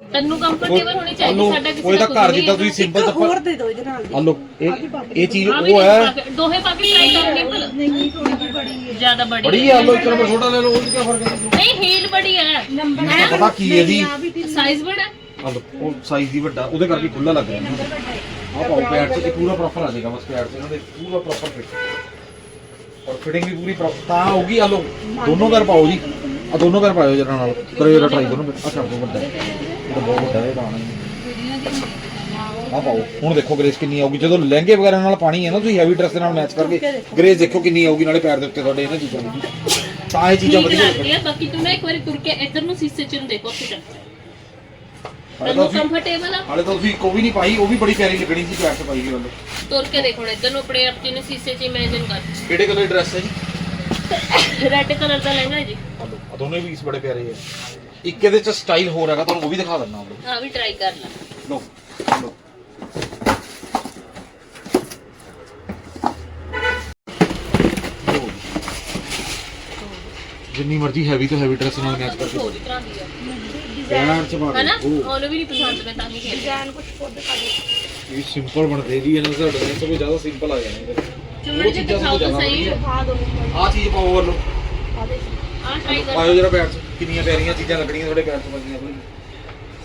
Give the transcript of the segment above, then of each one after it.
ਤੈਨੂੰ ਕੰਫਰਟੇਬਲ ਹੋਣੀ ਚਾਹੀਦੀ ਸਾਡਾ ਕਿਸੇ ਕੋਈ ਤਾਂ ਦਾ ਘਰ ਜਿੱਦਾਂ ਤੁਸੀਂ ਸਿੰਪਲ ਹੋਰ ਚੱਪਲ ਦੇ ਦਿਓ ਇਹਦੇ ਨਾਲ ਦੀ ਆ ਲੋ ਇਹ ਇਹ ਚੀਜ਼ ਉਹ ਹੈ। ਦੋਹੇ ਪਾ ਕੇ ਟਰਾਈ ਕਰਨੇ ਭਲਾ। ਨਹੀਂ ਥੋੜੀ ਜਿਹੀ ਬੜੀ ਹੈ। ਜ਼ਿਆਦਾ ਬੜੀ ਬੜੀ ਆ ਲੋ ਇੱਕ ਨੰਬਰ ਛੋਟਾ ਲੈ ਲਓ ਉਹ 'ਚ ਕੀ ਫ਼ਰਕ ਹੈ ਨਹੀਂ ਹੀਲ ਬੜੀ ਹੈ। ਨੰਬਰ ਪਤਾ ਕੀ ਹੈ ਜੀ ਸਾਈਜ਼ ਬੜਾ ਆ ਲੋ ਉਹ ਸਾਈਜ਼ ਦੀ ਵੱਡਾ ਉਹਦੇ ਕਰਕੇ ਖੁੱਲਾ ਲੱਗ ਰਿਹਾ। ਆ ਪਾਓ ਪੈਰ 'ਚ ਇਹ ਪੂਰਾ ਪ੍ਰੋਪਰ ਆ ਜਾਏਗਾ ਬਸ ਪੈਰ 'ਚ ਇਹਨਾਂ ਦੇ ਪੂਰਾ ਪ੍ਰੋਪਰ ਫਿੱਟ ਔਰ ਫਿਟਿੰਗ ਵੀ ਪੂਰੀ ਪ੍ਰੋਪਰ ਤਾਂ ਹੋਊਗੀ ਆ ਲੋ ਦੋਨੋਂ ਪੈਰ ਪਾਓ ਜੀ। ਆ ਦੋਨੋਂ ਪੈਰ ਪਾਓ ਜਰਾ ਨਾਲ। ਕਰੋ ਜਰਾ ਟਰਾਈ ਕਰੋ ਆ ਛੱਡ ਦੋ ਵੱਡਾ ਹੈ। ਇਹ ਤਾਂ ਬਹੁਤ ਵੱਡਾ ਹੈ ਤਾਂ ਆ ਪਾਓ। ਹੁਣ ਦੇਖੋ ਗ੍ਰੇਸ ਕਿੰਨੀ ਆਊਗੀ। ਜਦੋਂ ਲਹਿੰਗੇ ਵਗੈਰਾ ਨਾਲ ਪਾਣੀ ਹੈ ਨਾ ਤੁਸੀਂ ਹੈਵੀ ਡਰੈਸ ਦੇ ਨਾਲ ਮੈਚ ਕਰਕੇ ਗ੍ਰੇਸ ਦੇਖੋ ਕਿੰਨੀ ਆਊਗੀ ਨਾਲੇ ਪੈਰ ਦੇ ਉੱਤੇ ਤੁਹਾਡੇ ਇਹਨਾਂ ਚੀਜ਼ਾਂ ਦੀ। ਤਾਂ ਇਹ ਚੀਜ਼ਾਂ ਠੀਕ ਵਧੀਆ ਲੱਗਦੀ ਹੈ। ਬਾਕੀ ਤੂੰ ਨਾ ਇੱਕ ਵਾਰੀ ਤੁਰ ਕੇ ਇੱਧਰ ਨੂੰ ਸੀਸੇ ਚ ਨੂੰ ਦੇਖੋ ਜਾ ਹਾਲੇ ਤਾਂ ਤੈਨੂੰ ਤੁਸੀਂ ਕੰਫਰਟੇਬਲ ਆ? ਹਾਲੇ ਤਾਂ ਤੁਸੀਂ ਇੱਕ ਉਹ ਵੀ ਨਹੀਂ ਪਾਈ ਉਹ ਵੀ ਬੜੀ ਪਿਆਰੀ ਲੱਗਣੀ ਸੀ ਪੈਰ 'ਚ ਪਾਈ ਹੋਈ ਵੱਲੋਂ ਤੁਰ ਕੇ ਦੇਖੋ ਇੱਧਰ ਨੂੰ ਆਪਣੇ ਆਪ ਜੀ ਨੂੰ ਸੀਸੇ ਚ ਇਮੇਜਿਨ ਕਰ। ਕਿਹੜੇ ਕਲਰ ਦੀ ਡਰੈਸ ਹੈ ਜੀ? ਰੈੱਡ ਕਲਰ ਦਾ ਲਹਿੰਗਾ ਹੈ ਜੀ। ਆ ਦੋਨੇ ਪੀਸ ਬੜੇ ਪਿਆਰੇ ਆ। ਇੱਕ ਇਹਦੇ 'ਚ ਸਟਾਈਲ ਹੋਰ ਹੈਗਾ ਤੁਹਾਨੂੰ ਉਹ ਵੀ ਦਿਖਾ ਦਿੰਦਾ ਹਾਂ। ਆ ਵੀ ਟਰਾਈ ਕਰ ਲੈ। ਲੋ ਲੋ ਜਿੰਨੀ ਮਰਜ਼ੀ ਹੈਵੀ ਤੋਂ ਹੈਵੀ ਡਰੈਸ ਨਾਲ ਮੈਚ ਕਰਕੇ ਹੋਰ ਤਰ੍ਹਾਂ ਦੀ ਆ। ਪੈਰ 'ਚ ਪਾ ਹਨਾ? ਉਹਨੂੰ ਵੀ ਨਹੀਂ ਪਸੰਦ ਮੈਂ ਤਾਂ ਨਹੀਂ ਖੇਡ ਡਿਜ਼ਾਈਨ ਕੁਝ ਖੁਦ ਕਰ ਇਹ ਸਿੰਪਲ ਬਣਦੇ ਜੀ ਇਹਨਾਂ ਦਾ ਡਿਜ਼ਾਈਨ ਸਭ ਜ਼ਿਆਦਾ ਸਿੰਪਲ ਆ ਜਾਣਾ ਇਹਦੇ। ਚੁੰਮਣ ਜੀ ਦਿਖਾਓ ਤਾਂ ਸਹੀ। ਆ ਚੀਜ਼ ਪਾਓ ਵੱਲੋਂ ਆ ਦੇ ਆ ਟਰਾਈ ਕਰ। ਪਾਇਓ ਜਰਾ 'ਚ ਕਿੰਨੀਆਂ ਪਿਆਰੀਆਂ ਚੀਜ਼ਾਂ ਲੱਗਣੀਆਂ ਤੁਹਾਡੇ ਪੈਰ 'ਚ ਲੱਗੀਆਂ ਕੋਈ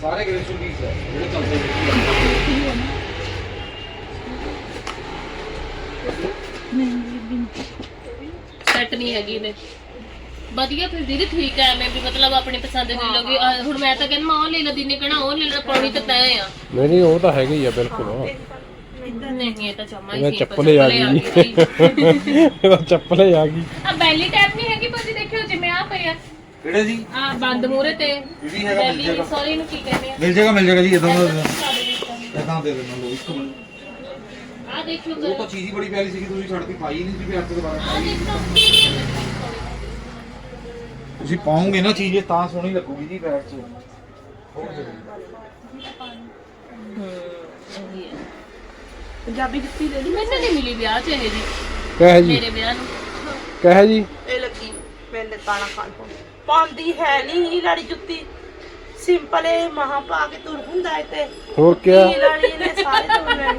ਸਾਰੇ ਗ੍ਰੇਸਫੁਲ ਪੀਸ ਹੈ ਜਿਹੜੇ ਚੱਲਦੇ ਨੇ ਸੈੱਟ ਨਹੀਂ ਹੈਗੀ ਨੇ ਵਧੀਆ ਫਿਰ ਦੀਦੀ ਠੀਕ ਹੈ ਮੈਂ ਵੀ ਮਤਲਬ ਆਪਣੀ ਪਸੰਦ ਦੀ ਲੋਗੀ ਹੁਣ ਮੈਂ ਤਾਂ ਕਹਿੰਦਾ ਮੈਂ ਉਹ ਲੈ ਲਾ ਦਿਨੇ ਕਹਣਾ ਉਹ ਲੈ ਲਾ ਪਾਉਣੀ ਤਾਂ ਤੈਂ ਆ। ਨਹੀਂ ਨਹੀਂ ਉਹ ਤਾਂ ਹੈਗਾ ਹੀ ਆ ਬਿਲਕੁਲ। ਨਹੀਂ ਇਹ ਤਾਂ ਇਹਦਾ ਹੀ ਚੱਪਲੇ ਆ ਗਈ। ਜੀ ਇਹਦਾ ਚੱਪਲੇ ਆ ਗਈ। ਆ ਬੈਲੀ ਟੈਪ ਨਹੀਂ ਹੈਗੀ ਭਾਜੀ ਦੇਖਿਓ ਆ ਪਈ ਆ ਕਿਹੜੇ ਜੀ? ਆ ਬੰਦ ਮੂਰੇ ਤੇ। ਇਹ ਵੀ ਹੈਗਾ ਮਿਲ ਜਾਏਗਾ ਸੌਰੀ ਇਹਨੂੰ ਕੀ ਕਹਿੰਦੇ ਆ? ਮਿਲ ਜਾਏਗਾ ਮਿਲ ਜਾਏਗਾ ਜੀ ਇਦਾਂ ਦਾ ਆ। ਇਦਾਂ ਦੇ ਦੇਣਾ ਲੋ ਇੱਕ ਮਿੰਟ। ਦੇਖਿਓ ਉਹ ਤਾਂ ਚੀਜ਼ ਹੀ ਬੜੀ ਪਿਆਰੀ ਸੀਗੀ ਤੁਸੀਂ ਛੱਡ ਕੇ ਪਾਈ ਨਹੀਂ ਸੀ ਪੈਰ ਤੇ ਦੁਬਾਰਾ ਆ ਪਾਈ। ਦੇਖੋ ਤੁਸੀਂ ਪਾਉਂਗੇ ਨਾ ਚੀਜ਼ ਇਹ ਤਾਂ ਸੋਹਣੀ ਲੱਗੂਗੀ ਜੀ ਪੈਰ 'ਚ। ਪੰਜਾਬੀ ਜੁੱਤੀ ਲੈ ਲਈ ਮੈਨੂੰ ਨਹੀਂ ਮਿਲੀ ਵਿਆਹ ਚ ਇਹ ਜੀ। ਕਹੇ ਜੀ। ਮੇਰੇ ਵਿਆਹ ਨੂੰ। ਕਹੇ ਜੀ। ਇਹ ਲੱਗੀ ਮੈਨੇ ਤਾਣਾ ਖਾਨ ਕੋਲ ਪਾਉਂਦੀ ਹੈ ਨਹੀਂ ਇਹ ਲੜੀ ਜੁੱਤੀ। ਸਿੰਪਲ ਹੈ ਮਹਾ ਪਾ ਕੇ ਤੁਰ ਹੁੰਦਾ ਹੈ ਤੇ। ਹੋਰ ਕਿਆ? ਇਹ ਲੜੀ ਨੇ ਸਾਰੇ ਤੋਂ ਲੈਣੀ।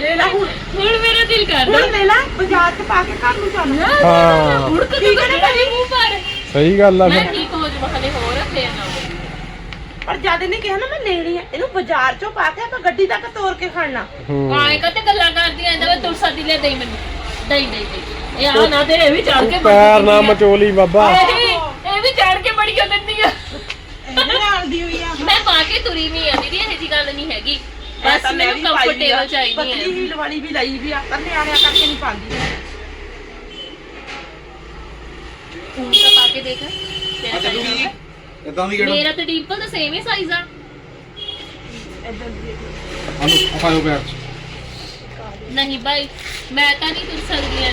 ਲੈ ਲੈ ਹੁਣ। ਹੁਣ ਮੇਰਾ ਦਿਲ ਕਰਦਾ। ਹੁਣ ਲੈ ਲੈ ਬਾਜ਼ਾਰ ਚ ਪਾ ਕੇ ਘਰ ਨੂੰ ਚੱਲ ਹਾਂ। ਹੁਣ ਤਾਂ ਠੀਕ ਹੈ ਨਾ ਮੂੰਹ ਪਰ ਸਹੀ ਗੱਲ ਆ ਮੈਂ ਫਿਰ। ਠੀਕ ਹੋ ਜਾਵਾਂ ਹਲੇ ਹੋਰ ਫੇਰ ਨਾ। ਹੋਵੇ। ਪਰ ਜਦ ਇਹਨੇ ਕਿਹਾ ਨਾ ਮੈਂ ਲੈਣੀ ਹੈ ਇਹਨੂੰ ਬਾਜ਼ਾਰ ਚੋਂ ਪਾ ਕੇ ਆਪਾਂ ਗੱਡੀ ਤੱਕ ਤੋਰ ਕੇ ਖੜਨਾ ਹੂੰ। ਆਏ ਕਤੇ ਗੱਲਾਂ ਕਰਦੀਆਂ? ਇਹਦਾ ਵੇ ਤੁਲਸਾ ਦੀ ਲੈ ਦੇਈ ਮੈਨੂੰ। ਦਈ ਦਈ ਦਈ। ਇਹ ਆ ਨਾ ਤੇ ਇਹ ਵੀ ਚੜ ਕੇ ਪੈਰ ਨਾ ਮਚੋਲੀ ਬਾਬਾ। ਇਹ ਵੀ- ਇਹ ਵੀ ਚੜ ਕੇ ਬੜੀ ਕਰ ਦਿੰਦੀ ਆ। ਇਹਨੇ ਨਾਲ ਦੀ ਹੋਈ ਆ। ਮੈਂ ਪਾ ਕੇ ਤੁਰੀ ਵੀ ਆ ਦੀਦੀ ਇਹ ਜੀ ਗੱਲ ਨਹੀਂ ਹੈਗੀ। ਬਸ ਮੈਨੂੰ ਕੰਫਰਟੇਬਲ ਚਾਹੀਦੀ ਪਤਲੀ ਹੈ ਹੀਲ ਵਾਲੀ ਵੀ ਲਈ ਵੀ ਆ ਪਰ ਨਿਆਣਿਆਂ ਕਰਕੇ ਨਹੀਂ ਪਾਉਂਦੀ ਹੁਣ ਤਾਂ ਪਾ ਕੇ ਦੇਖ ਤੇਰਾ ਅੱਛਾ size ਤੁਸੀਂ ਆ। ਇਦਾਂ ਦੀ ਕਿਹੜਾ? ਮੇਰਾ ਤੇ ਡੀਪਲ ਦਾ ਸੇਮ ਹੀ ਸਾਈਜ਼ ਆ। ਇਦਾਂ ਦੀ ਹਲੋ ਪਾਇਓ ਪੈਰ 'ਚ। ਨਹੀਂ ਬਾਈ ਮੈਂ ਤਾਂ ਨਹੀਂ ਤੁਰ ਸਕਦੀ ਐ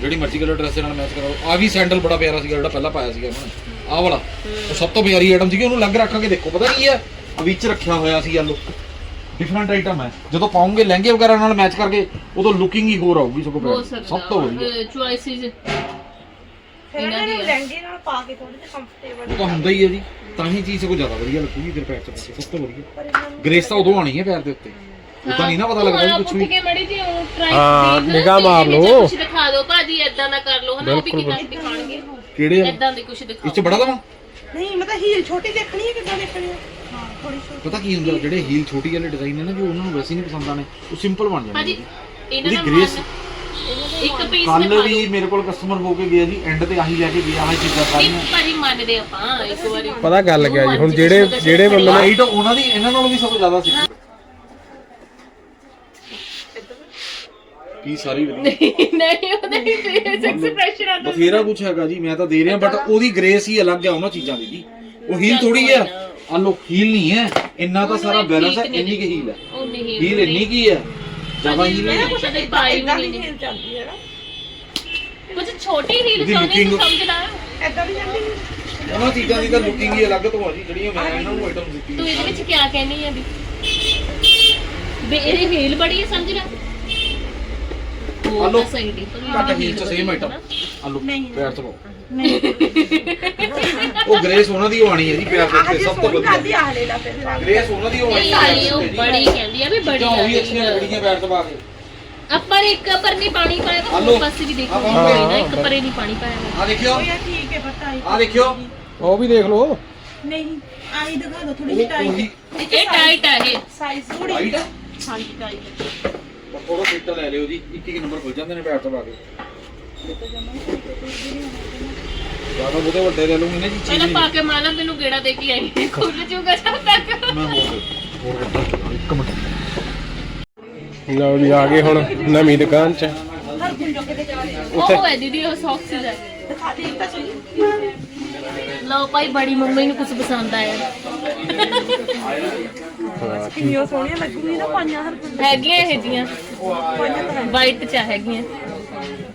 ਜਿਹੜੀ ਮਰਜ਼ੀ ਕਲਰ ਡਰੈਸ ਨਾਲ ਮੈਚ ਕਰਾਓ। ਆ ਵੀ ਸੈਂਡਲ ਬੜਾ ਪਿਆਰਾ ਸੀਗਾ ਜਿਹੜਾ ਪਹਿਲਾਂ ਪਾਇਆ ਸੀਗਾ ਉਹਨਾਂ ਨੇ। ਆਹ ਵਾਲਾ ਉਹ ਸਭ ਤੋਂ ਪਿਆਰੀ ਆਈਟਮ ਸੀਗੀ ਉਹਨੂੰ ਲੱਗ ਰੱਖ ਕੇ ਦੇਖੋ ਪਤਾ ਕੀ ਹੈ? ਵਿੱਚ ਰੱਖਿਆ ਹੋਇਆ ਸੀ ਯੈਲੋ ਡਿਫਰੈਂਟ ਆਈਟਮ ਹੈ। ਜਦੋਂ ਪਾਉਂਗੇ ਲਹਿੰਗੇ ਵਗੈਰਾ ਨਾਲ ਮੈਚ ਕਰਕੇ ਉਦੋਂ ਲੁਕਿੰਗ ਹੀ ਹੋਰ ਆਊਗੀ ਸਗੋਂ ਹੋ। ਸਕਦਾ ਸਭ ਤੋਂ ਵਧੀਆ। ਚੁਆਇਸਿਸ ਫਿਰ ਇਹਨਾਂ ਨੂੰ ਲਹਿੰਗੇ ਨਾਲ ਪਾ ਕੇ ਥੋੜੇ ਜਿਹਾ ਕੰਫਰਟੇਬਲ ਉਹ ਤਾਂ ਹੁੰਦਾ ਹੀ ਹੈ ਜੀ। ਤਾਂ ਹੀ ਚੀਜ਼ ਸਗੋਂ ਜ਼ਿਆਦਾ ਵਧੀਆ ਲੱਗੂਗੀ ਤੇਰੇ ਪੈਰ 'ਚ ਪਾ ਕੇ। ਸਭ ਤੋਂ ਵਧੀਆ। ਗ੍ਰੇਸ ਤਾਂ ਉਦੋਂ ਆਣੀ ਹੈ ਪੈਰ ਦੇ ਉੱਤੇ। ਉਹ ਤਾਂ ਨਹੀਂ ਨਾ ਪਤਾ ਲੱਗਦਾ ਵੀ ਕੁਝ ਵੀ। ਕੇ ਮੜੀ ਜੀ ਉਹ ਟਰਾਈ ਹਾਂ, ਨਿਗਾਹ ਮਾਰ ਲਓ। ਕੁਝ ਦਿਖਾ ਦਿਓ ਭਾਜੀ ਇਦਾਂ ਦਾ ਕਰ ਲਓ ਹਨਾ ਉਹ ਵੀ ਕਿਦਾਂ ਦਿਖਾਣਗੇ ਕਿਹੜੇ ਆ? ਇਦਾਂ ਦੇ ਕੁਝ ਦਿਖਾਓ। 'ਚ ਬੜਾ ਦਵਾਂ ਨਹੀਂ ਮਤਲਬ ਹੀਲ ਛੋਟੀ ਦੇਖਣੀ ਹੈ ਕਿੱਦਾਂ ਦੇਖਣੀ ਹੈ? ਹਾਂ ਥੋੜੀ ਛੋਟੀ। ਪਤਾ ਕੀ ਹੁੰਦਾ ਜਿਹੜੇ ਹੀਲ ਛੋਟੀ ਵਾਲੇ ਡਿਜ਼ਾਈਨ ਨੇ ਨਾ ਜੋ ਉਹਨਾਂ ਨੂੰ ਵੈਸੇ ਨਹੀਂ ਪਸੰਦ ਆਣੇ ਉਹ ਸਿੰਪਲ ਬਣ ਜਾਂਦੇ ਭਾਜੀ ਨੇ। ਇਹਨਾਂ ਦਾ ਗ੍ਰੇਸ ਮਨ- ਇੱਕ ਪੀਸ ਕੱਲ ਦਿਖਾ ਵੀ ਮੇਰੇ ਕੋਲ ਕਸਟਮਰ ਹੋ ਕੇ ਗਿਆ ਜੀ ਐਂਡ ਤੇ ਆਹੀ ਲੈ ਕੇ ਗਿਆ ਆਹ ਚੀਜ਼ਾਂ ਸਾਰੀਆਂ। ਇੱਕ ਵਾਰੀ ਮੰਨਦੇ ਆਪਾਂ ਇੱਕ ਵਾਰੀ। ਪਤਾ ਗੱਲ ਕਿਆ ਜੀ ਹੁਣ ਜਿਹੜੇ ਜਿਹੜੇ ਬੰਦੇ ਨੇ ਲਾਈਟ ਉਹਨਾਂ ਦੀ ਇਹਨਾਂ ਨਾਲੋਂ ਵੀ ਸਭ ਤੋਂ ਜ਼ਿਆਦਾ ਸੀ ਕੀ ਸਾਰੀ ਨਹੀਂ ਨਹੀਂ ਉਹਦੇ ਫੇਸ ਐਕਸਪ੍ਰੈਸ਼ਨ ਆ ਬਥੇਰਾ ਕੁਝ ਹੈਗਾ ਜੀ ਮੈਂ ਤਾਂ ਦੇ ਰਿਹਾ ਬਟ ਉਹਦੀ ਗ੍ਰੇਸ ਹੀ ਅਲੱਗ ਹੈ ਉਹਨਾਂ ਚੀਜ਼ਾਂ ਦੀ ਜੀ। ਉਹ ਹੀਲ ਥੋੜੀ ਆ। ਆ ਲੋ ਹੀਲ ਨਹੀਂ ਹੈ। ਇੰਨਾ ਤਾਂ ਸਾਰਾ ਬੈਲੈਂਸ ਹੈ ਇੰਨੀ ਕੀ ਹੀਲ ਹੈ। ਉਹ ਨਹੀਂ ਹੀਲ ਇੰਨੀ ਕੀ ਹੈ ਜ਼ਿਆਦਾ ਹੀਲ ਨਹੀਂ। ਕੁਛ ਨਹੀਂ ਪਾਈ ਵੀ ਨਹੀਂ। ਹੀਲ ਚੱਲਦੀ ਹੈ ਨਾ। ਕੁਝ ਛੋਟੀ ਹੀਲ looking- ਸਮਝਦਾ ਏਦਾਂ ਵੀ ਜਾਂਦੀ ਹੈ। ਉਹਨਾਂ ਚੀਜ਼ਾਂ ਦੀ ਤਾਂ ਲੁਕਿੰਗ ਹੀ ਅਲੱਗ ਤੋਂ ਆ ਜੀ ਜਿਹੜੀਆਂ ਮੈਂ ਇਹਨਾਂ ਨੂੰ ਆਈਟਮ ਦਿੱਤੀ ਤੂੰ ਇਹਦੇ ਵਿੱਚ ਕੀ ਕਹਿਨੀ ਆ ਵੀ ਵੀ ਇਹਦੀ ਹੀਲ ਬੜੀ ਹੈ ਸਮਝ ਲੈ ਨਹੀਂ ਘੱਟ ਹੀਲ ਚ ਸੇਮ ਆਈਟਮ ਆ ਲੋ ਨਹੀਂ। ਪੈਰ ਤੋਂ ਉਹ ਗ੍ਰੇਸ ਉਹਨਾਂ ਦੀ ਆਣੀ ਹੈ ਜੀ ਪੈਰ ਦੇ ਸਭ ਤੋਂ ਵਧੀਆ। ਆਹ ਲੈ ਲਾ ਫਿਰ। ਗ੍ਰੇਸ ਉਹਨਾਂ ਦੀ ਆਣੀ ਨਹੀਂ ਉਹ ਬੜੀ ਕਹਿੰਦੀ ਆ ਵੀ ਬੜੀ ਕਿਉਂ ਵੀ ਅੱਛੀਆਂ ਲੱਗਣੀਆਂ ਪੈਰ ਤੋਂ ਪਾ ਕੇ। ਆਪਾਂ ਇੱਕ ਪਰ ਨਹੀਂ ਪਾਣੀ ਪਾਇਆ ਤਾਂ। ਉਹ ਪਾਸੇ ਵੀ ਦੇਖੋ ਕੋਈ ਨਾ ਹਾਂ, ਇੱਕ ਪਰੇ ਨਹੀਂ ਪਾਣੀ ਪਾਇਆ। ਆ ਦੇਖਿਓ। ਠੀਕ ਹੈ ਪਤਾ ਹੈ। ਆ ਦੇਖਿਓ। ਉਹ ਵੀ ਦੇਖ ਲਓ। ਨਹੀਂ ਆਹੀ ਦਿਖਾ ਦਿਓ ਥੋੜੀ ਜਿਹੀ ਟਾਈਟ ਇਹ ਟਾਈਟ ਆ ਇਹ ਸਾਈਜ਼ ਥੋੜੀ ਹਾਂਜੀ ਟਾਈਟ ਥੋੜਾ ਫਿੱਟ ਲੈ ਲਿਓ ਜੀ ਇੱਕ ਇੱਕ ਨੰਬਰ ਖੁੱਲ ਜਾਂਦੇ ਨੇ ਪੈਰ ਤੋਂ ਪਾ ਕੇ। ਜ਼ਿਆਦਾ ਉਹਦੇ ਵੱਡੇ ਲੈ ਲੂੰਗੀ ਨਾ ਜੀ ਚੀਜ਼ ਪਹਿਲਾਂ। ਪਾ ਕੇ ਮਾਲਾ ਮੈਨੂੰ ਗੇੜਾ ਦੇ ਕੇ ਆਈ। ਖੁੱਲ ਜੂਗਾ ਜਦ ਤੱਕ। ਮੈਂ ਹੋਰ ਹੋਰ ਵੱਡਾ ਇੱਕ ਮਿੰਟ। ਲਓ ਜੀ ਆ ਗਏ ਹੁਣ ਨਵੀਂ ਦੁਕਾਨ 'ਚ। ਉਹ ਹੈ ਦੀਦੀ ਉਹ ਸੌਕਸ ਹੈ ਲਓ ਭਾਈ ਬੜੀ ਮੰਮੀ ਨੂੰ ਕੁਝ ਪਸੰਦ ਆਇਆ। ਕਿੰਨੀਆਂ ਸੋਹਣੀਆਂ ਲੱਗੂਗੀਆਂ ਨਾ ਪਾਈਆਂ ਹਰ ਗੁੰਜੋ ਹੈਗੀਆਂ ਇਹ ਜੀਆਂ। ਪਾਈਆਂ ਤਾਂ ਹੈ ਵਾਈਟ ਚ ਹੈਗੀਆਂ।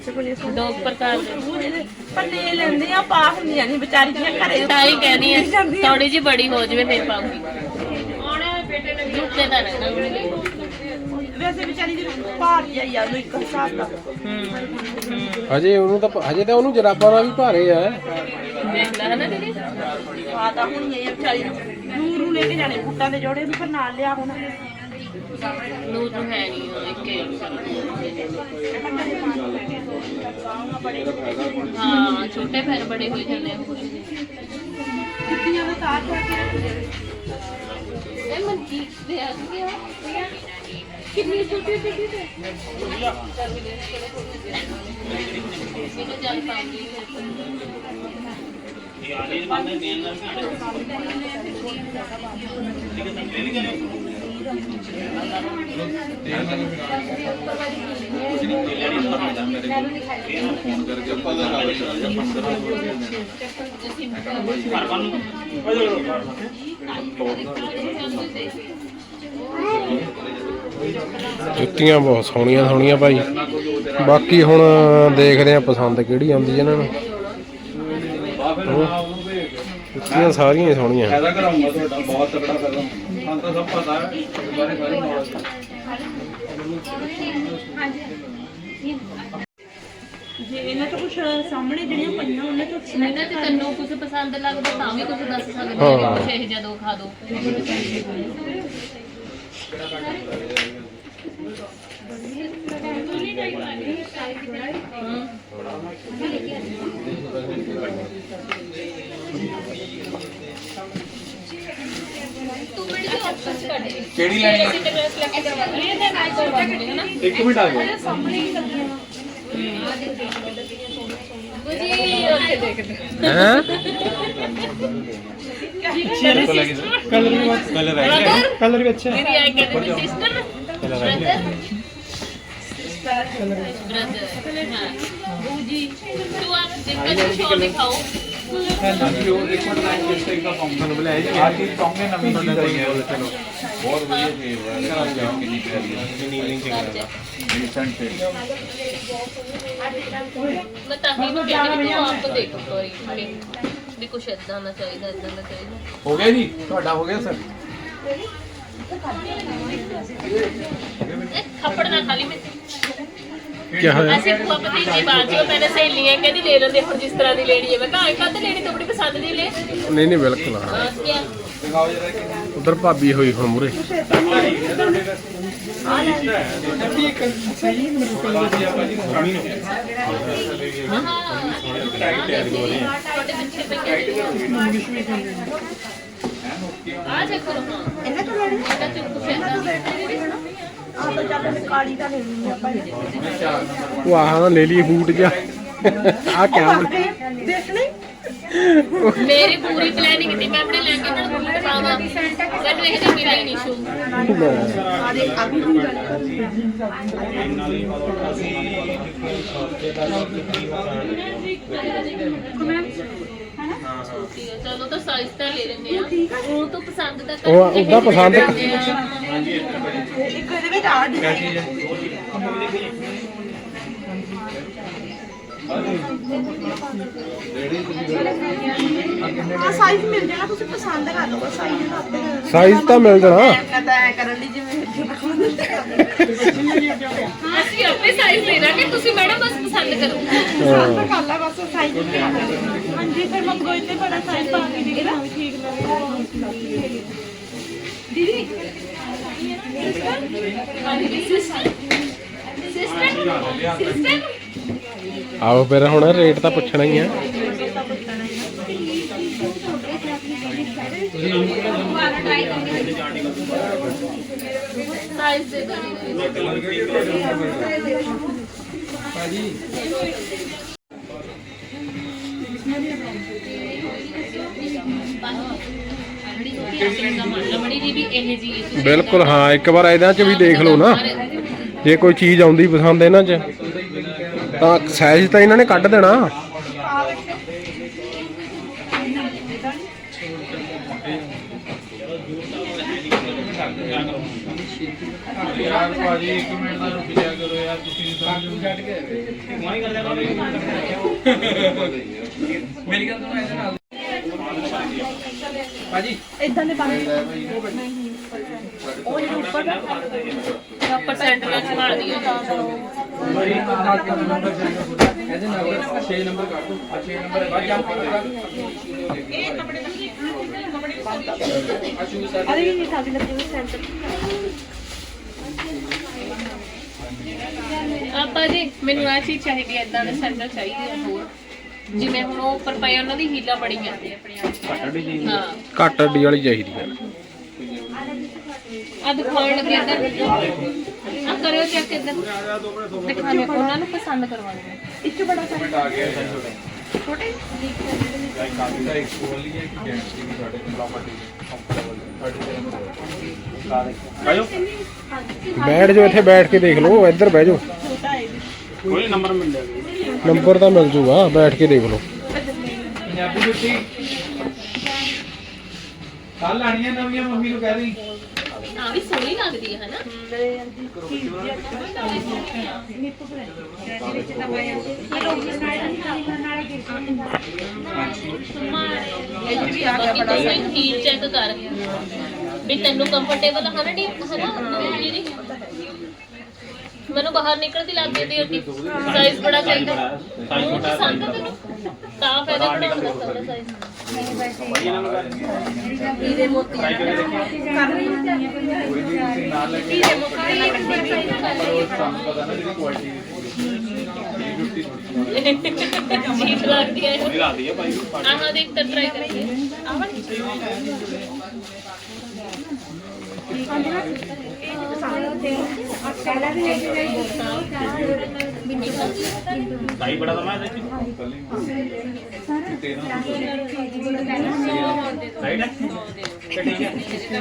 ਤੇ ਕੋਲੇ ਦੋ ਪ੍ਰਕਾਰ ਦੇ। ਪਰ ਲੈ ਲੈਂਦੇ ਆ ਪਾ ਹੁੰਦੀਆਂ ਨਹੀਂ ਵਿਚਾਰੀ ਦੀਆਂ ਘਰੇ ਸਾਰੀ ਕਹਿਣੀ ਹੈ ਥੋੜੀ ਜਿਹੀ ਬੜੀ ਹੋ ਜਾਵੇ ਫੇਰ ਪਾਉਂਗੀ ਜੁੱਤੇ ਦਾ ਰਹਿਣਾ ਉਹਨੇ ਲਈ ਵੈਸੇ ਵਿਚਾਰੀ ਦੀ ਭਾਰ ਜਾਈ ਆ ਉਹਨੂੰ ਇੱਕ ਹਿਸਾਬ ਦਾ ਹਜੇ ਉਹਨੂੰ ਤਾਂ ਹਜੇ ਤਾਂ ਉਹਨੂੰ ਜਰਾਬਾਂ ਨਾਲ ਵੀ ਭਾਰੇ ਆ। ਦੇਖ ਲੈ ਨਾ ਦੀਦੀ। ਆ ਤਾਂ ਹੁਣ ਇਹ ਵਿਚਾਰੀ ਨੂੰ ਨੂਰ ਨੂੰ ਲੈ ਕੇ ਜਾਣੇ ਬੁੱਟਾਂ ਦੇ ਜੋੜੇ ਨੂੰ ਪਰ ਨਾਲ ਲਿਆ ਹੁਣ। ਨੂੰ ਤਾਂ ਹੈ ਨਹੀਂ ਉਹ ਇੱਕ ਹਾਂ ਛੋਟੇ ਪੈਰ ਬੜੇ ਹੋਈ ਜਾਂਦੇ ਆ ਜੁੱਤੀਆਂ ਦਾ ਤਾਰ ਜਾ ਕੇ ਇਹ ਮਨਜੀਤ ਦੇ ਆ ਗਿਆ ਕਿੰਨੀ ਛੋਟੀ ਛੋਟੀ ਤੇ? ਮੈਨੂੰ ਜਲ ਪਾਉਂਗੀ ਫੋਨ ਕਰਕੇ ਆਪਾਂ ਦਾ ਨਾਲ ਚਲਾ ਜਾ 15 ਜੁੱਤੀਆਂ ਬਹੁਤ ਸੋਹਣੀਆਂ ਸੋਹਣੀਆਂ ਭਾਈ। ਬਾਕੀ ਹੁਣ ਦੇਖਦੇ ਆ ਪਸੰਦ ਕਿਹੜੀ ਆਉਂਦੀ ਇਹਨਾਂ ਨੂੰ। ਜੁੱਤੀਆਂ ਸਾਰੀਆਂ ਸੋਹਣੀਆਂ। ਫਾਇਦਾ ਕਰਾਉਂਗਾ ਤੁਹਾਡਾ ਬਹੁਤ ਤਕੜਾ ਫਾਇਦਾ। ਹਾਂ ਤਾਂ ਸਭ ਪਤਾ ਹੈ ਇਸ ਬਾਰੇ ਸਾਰੀ ਨੌਲੇਜ ਜੇ ਇਹਨਾਂ ਤੋਂ ਕੁਝ ਸਾਹਮਣੇ ਜਿਹੜੀਆਂ ਪਈਆਂ ਉਹਨਾਂ ਤੋਂ ਇਹਨਾਂ ਤੇ ਤੈਨੂੰ ਕੁਝ ਪਸੰਦ ਲੱਗਦਾ ਤਾਂ ਵੀ ਕੁਝ ਦੱਸ ਸਕਦੇ ਹਾਂ। ਕੁਝ ਇਹ ਜਦੋਂ ਖਾ ਦੋ। ਤੂੰ ਮੇਰੀ ਆਪਸ਼ਨ ਕੱਢ ਕਿਹੜੀ ਲੈਣੀ ਹੈ ਹੈ ਇੱਕ ਮਿੰਟ ਆ ਗਿਆ। ਉੱਥੇ ਦੇਖਦੇ ਹੈ ਕਲਰ ਵੀ ਕਲਰ ਕਲਰ ਵੀ ਅੱਛਾ ਮੇਰੀ ਆਈ ਕਹਿੰਦੀ ਸਿਸਟਰ ਬ੍ਰਦਰ ਬ੍ਰਦਰ ਹਾਂ ਬੂਜੀ ਤੂੰ ਆ ਦੇਖੋ ਜੀ ਸ਼ੋ ਦਿਖਾਓ ਤੁਹਾਨੂੰ ਬੁਲਾਇਆ ਆ ਚੀਜ਼ ਕਹੋਗੇ ਨਵੀਂ ਚੀਜ਼ ਆਈ ਹੈ ਚਲੋ ਬਹੁਤ ਵਧੀਆ ਚੀਜ਼ ਹੈ ਕਿੰਨੀ ਪਿਆਰੀ ਹੈ ਇਨਸਟੈਂਟ ਮੈਂ ਤਾਂ ਹੀ ਨੂੰ ਕਹਿੰਦੀ ਵੀ ਤੂੰ ਆਪ ਦੇਖੋ ਕੋਈ ਵੀ ਕੁਛ ਏਦਾਂ ਨਾ ਚਾਹੀਦਾ ਏਦਾਂ ਨਾ ਚਾਹੀਦਾ ਹੋ ਗਿਆ ਜੀ ਤੁਹਾਡਾ ਹੋ ਗਿਆ ਸਰ ਇਹ ਥੱਪੜ ਨਾ ਖਾਲੀ ਮੈਂ ਕਿਆ ਹੋਇਆ ਅਸੀਂ ਭੂਆ ਭਤੀਜੀ ਬਾਜੀ ਉਹ ਪਹਿਲੇ ਸਹੇਲੀਆਂ ਕਹਿੰਦੀ ਲੈ ਲੈਂਦੇ ਹੁਣ ਜਿਸ ਤਰ੍ਹਾਂ ਦੀ ਲੈਣੀ ਹੈ ਮੈਂ ਕਹਾਂ ਕੱਦ ਲੈਣੀ ਤਾਂ ਬੜੀ ਪਸੰਦ ਦੀ ਲੈ ਨਹੀਂ ਨਹੀਂ ਬਿਲਕੁਲ ਹਾਂ ਬਸ ਕਿਆ ਉਧਰ ਭਾਬੀ ਹੋਈ ਹੁਣ ਮੁਰੇ ਤੁਹਾਡੇ ਪਿੱਛੇ ਪਈ ਆ ਜੇ ਕਰੋ ਹਾਂ ਇਹਨਾਂ ਤੋਂ ਲੈਣੀ ਇਹਨਾਂ ਤੋਂ ਕੁਛ ਐਸਾ ਕਾਲੀ ਦਾ ਲੈਣੀ ਆ ਆਪਾਂ ਉਹ ਆਹ ਲੈ ਲਈ ਬੂਟ ਜਾ ਆ ਕਿਆ ਦੇਖਣੀ? ਮੇਰੀ ਪੂਰੀ ਪਲੈਨਿੰਗ ਸੀ ਮੈਂ ਆਪਣੇ ਲੈ ਕੇ ਨਾਲ ਬੂਟ ਪਾਵਾਂ। ਮੈਨੂੰ ਇਹ ਤਾਂ ਮਿਲਿਆ ਹੀ ਨਹੀਂ ਸ਼ੂ ਆ ਹੈ ਚਲੋ ਤਾਂ ਸਾਈਜ਼ ਤਾਂ ਲੈ ਲੈਂਦੇ ਆ। ਉਹ ਤਾਂ ਪਸੰਦ ਤਾਂ ਉਹ ਉਹਦਾ ਪਸੰਦ ਇੱਕ ਇਹਦੇ ਵਿੱਚ ਆ ਡਿਜ਼ਾਈਨ ਆ ਸਾਈਜ਼ ਮਿਲ ਜਾਣਾ ਤੁਸੀਂ ਪਸੰਦ ਕਰ ਲਓ ਸਾਈਜ਼ ਦਾ ਆਪੇ ਸਾਈਜ਼ ਤਾਂ ਮਿਲ ਜਾਣਾ। ਕਰਨ ਜਿਵੇਂ ਅਸੀਂ ਆਪੇ ਸਾਈਜ਼ ਦੇ ਦਾਂਗੇ। ਤੁਸੀਂ ਮੈਡਮ ਬਸ ਪਸੰਦ ਕਰੋ। ਪਸੰਦ ਕਰ ਲਾ ਬਸ ਸਾਈਜ਼ ਹਾਂਜੀ ਫਿਰ ਮੈਂ ਕੋਈ ਤੇ ਬੜਾ ਸਾਈਜ਼ ਪਾ ਕੇ ਦੇ ਨਾ ਠੀਕ ਲੱਗੇ। ਦੀਦੀ ਸਿਸਟਰ ਸਿਸਟਰ ਆਓ ਫਿਰ ਹੁਣ ਰੇਟ ਤਾਂ ਪੁੱਛਣਾ ਹੀ ਆ। ਸਾਈਜ਼ ਦੇ ਦੀ ਬਿਲਕੁਲ ਹਾਂ ਇੱਕ ਵਾਰ ਇਹਨਾਂ 'ਚ ਵੀ ਦੇਖ ਲਓ ਨਾ। ਜੇ ਕੋਈ ਚੀਜ਼ ਆਉਂਦੀ ਪਸੰਦ ਇਹਨਾਂ 'ਚ ਤਾਂ ਸਾਈਜ਼ ਤਾਂ ਇਹਨਾਂ ਨੇ ਕੱਢ ਦੇਣਾ। ਭਾਜੀ ਇੱਕ ਮਿੰਟ ਦਾ ਰੁਕ ਜਾ ਕਰੋ ਯਾਰ ਤੁਸੀਂ ਸਮਝ ਛੱਡ ਕੇ ਮੇਰੀ ਗੱਲ ਸੁਣੋ ਇਹਦੇ ਨਾਲ ਭਾਜੀ ਇਦਾਂ ਦੇ ਬਣ ਪਰਸੈਂਟ ਨਾਲ ਮਾਰ ਦਿਓ ਇਹਦੇ ਨਾਲ 6 ਨੰਬਰ ਕੱਟ ਦੋ। ਆ 6 ਨੰਬਰ ਬਾਅਦ ਜੰਪ ਕਰੇਗਾ ਇਹ ਕੱਪੜੇ ਦਾ ਸ਼ੂਜ਼ ਸਰ ਅਰੇ ਇਹ ਸਾਡੀ ਲੱਗੀ ਸੈਂਟਰ ਆਪਾਂ ਜੀ ਮੈਨੂੰ ਆ ਚੀਜ਼ ਚਾਹੀਦੀ ਹੈ ਇਦਾਂ ਦੇ ਸੈਂਟਰ ਚਾਹੀਦੇ ਆ ਹੋਰ। ਜਿਵੇਂ ਹੁਣ ਉਹ ਉੱਪਰ ਪਏ ਉਹਨਾਂ ਦੀ ਹੀਲਾ ਬੜੀਆਂ। ਹਾਂ। ਘੱਟ ਅੱਡੀ ਵਾਲੀ ਚਾਹੀਦੀ ਹੈ। ਆ ਦਿਖਾਉਣ ਲੱਗੇ ਇੱਧਰ। ਆ ਕਰਿਓ ਚੈੱਕ ਇੱਧਰ। ਦਿਖਾਣੇ ਉਹਨਾਂ ਨੂੰ ਪਸੰਦ ਕਰਵਾਉਣੇ ਇੱਥੇ ਬੜਾ ਸਾਰਾ ਆ ਗਿਆ ਛੋਟੇ? ਛੋਟੇ ਕਾਫੀ ਦਾ ਇੱਕ ਕੋਲੀ ਹੈ ਕਿ ਜੈਂਟਸ ਦੀ ਵੀ ਸਾਡੇ ਪ੍ਰੋਪਰਟੀ ਕੰਫਰਟੇਬਲ ਸਾਡੇ ਆਇਓ। ਬੈਠ ਜਾਓ ਇੱਥੇ ਬੈਠ ਕੇ ਦੇਖ ਲਓ ਇੱਧਰ ਬਹਿ ਜਾਓ। ਕੋਈ ਨੰਬਰ ਮਿਲ ਜਾਏਗਾ ਨੰਬਰ ਤਾਂ ਮਿਲ ਜੂਗਾ ਬੈਠ ਕੇ ਦੇਖ ਲਓ। ਪੰਜਾਬੀ ਜੁੱਤੀ। ਕੱਲ ਆਣੀਆਂ ਨਵੀਆਂ ਮੰਮੀ ਨੂੰ ਕਹਿ ਰਹੀ ਆ ਵੀ ਸੋਹਣੀ ਲੱਗਦੀ ਹੈ ਹਨਾ? ਇਹ ਵੀ ਆ ਗਿਆ ਬੜਾ ਚੈੱਕ ਕਰ ਵੀ ਤੈਨੂੰ ਕੰਫਰਟੇਬਲ ਹੈ ਨਾ ਡੀ? ਹਨਾ? ਦੀਦੀ ਮੈਨੂੰ ਬਾਹਰ ਨਿਕਲਦੀ ਲੱਗਦੀ ਦੀ ਅੱਡੀ ਸਾਈਜ਼ ਬੜਾ ਚਾਹੀਦਾ ਸਾਈਜ਼ ਹੈ ਤੈਨੂੰ? ਤਾਂ ਫਾਇਦਾ ਬਣਾਉਣ ਦਾ ਸਾਰਾ ਸਾਈਜ਼ ਹੀਰੇ ਮੋਤੀ ਹੀਰੇ ਮੋਤੀ ਸਾਨੂੰ ਪਤਾ ਨਾ ਜਿਹੜੀ ਕੁਆਲਿਟੀ ਦੀ ਚੀਪ ਲੱਗਦੀ ਹੈ ਇਹ ਲੱਗਦੀ ਹੈ ਭਾਈ। ਆਹਾਂ ਦੇਖ ਤਾਂ ਟਰਾਈ ਕਰੀਏ।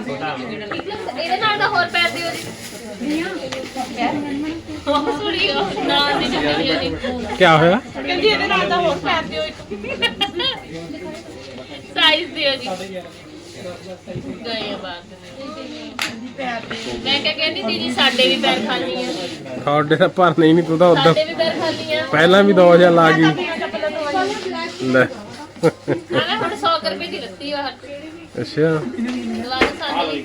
ਇਹਦੇ ਨਾਲ ਦਾ ਹੋਰ ਪੈਰ ਦਿਓ ਜੀ ਉਹ ਸੁਣੀ ਉਹ ਨਾਲ ਦੀ ਚੱਲੀ ਉਹਦੀ। ਕੀ ਹੋਇਆ? ਕਹਿੰਦੀ ਇਹਦੇ ਨਾਲ ਦਾ ਹੋਰ ਪੈਰ ਦਿਓ ਇੱਕ ਸਾਈਜ਼ ਦਿਓ ਜੀ ਗਏ ਬਾਅਦ ਮੈਂ ਕਿਹਾ ਕਹਿੰਦੀ ਦੀਦੀ ਸਾਡੇ ਵੀ ਪੈਰ ਖਾਲੀ ਆ। ਤੁਹਾਡੇ ਤਾਂ ਭਰਨੇ ਹੀ ਨਹੀਂ ਤੂੰ ਤਾਂ ਉਦੋਂ ਸਾਡੇ ਵੀ ਪੈਰ ਖਾਲੀ ਆ। ਪਹਿਲਾਂ ਵੀ 2000 ਲਾ ਗਈ। ਲੈ। ਆਹ ਹੁਣ 100 ਰੁਪਏ ਦੀ ਲੱਤੀ ਆ ਅੱਛਾ। ਦਵਾ ਦੋ ਸਾਡੇ ਲਈ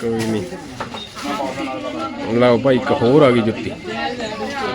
ਕੋਈ ਨਹੀਂ। ਲਓ ਭਾਈ ਇੱਕ ਹੋਰ ਆ ਗਈ ਜੁੱਤੀ।